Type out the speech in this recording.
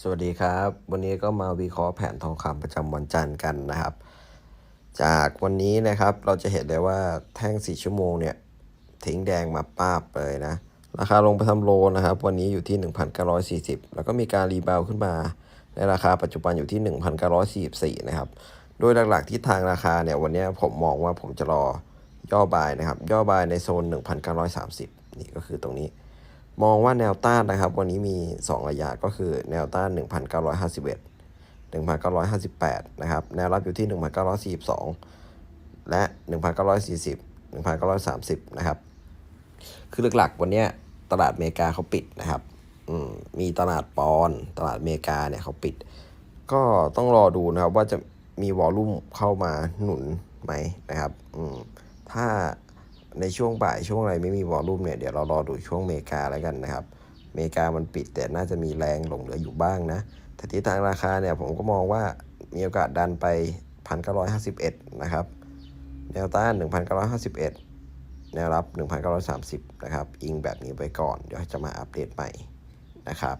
สวัสดีครับ วันนี้ก็มาวิเคราะห์แผนทองคำประจำวันจันทร์กันนะครับ จากวันนี้นะครับเราจะเห็นได้ว่าแท่ง 4 ชั่วโมงเนี่ยทิ้งแดงมาป้าบเลยนะ ราคาลงไปทำโลนะครับ วันนี้อยู่ที่ 1,940 แล้วก็มีการรีบาวขึ้นมา ในราคาปัจจุบันอยู่ที่ 1,944 นะครับ โดยหลักๆที่ทางราคาเนี่ยวันนี้ผมมองว่าผมจะรอย่อบายนะครับ ย่อบายในโซน 1,930 นี่ก็คือตรงนี้ มองว่าแนวต้านนะครับ วันนี้มี 2 ระยะก็คือแนวต้าน 1,951 1,958 นะครับ แนวรับอยู่ที่ 1,942 และ 1,940 1,930 นะครับ คือหลักๆวันนี้ตลาดอเมริกาเขาปิดนะครับมมีตลาดปอน ตลาดอเมริกาเนี่ยเขาปิด ก็ต้องรอดูนะครับว่าจะมีวอลลุ่มเข้ามาหนุนไหมนะครับถ้า ในช่วงบ่ายช่วงอะไรไม่มีวอลลุ่มเนี่ยเดี๋ยวเรารอดูช่วงเมกาแล้วกันนะครับเมกามันปิดแต่น่าจะมีแรงหลงเหลืออยู่บ้างนะแต่ที่ทางราคาเนี่ยผมก็มองว่ามีโอกาสดันไป 1,951 นะครับ แนวต้าน 1,951 แนวรับ 1,930 นะครับ อิงแบบนี้ไปก่อน เดี๋ยวจะมาอัปเดตใหม่นะครับ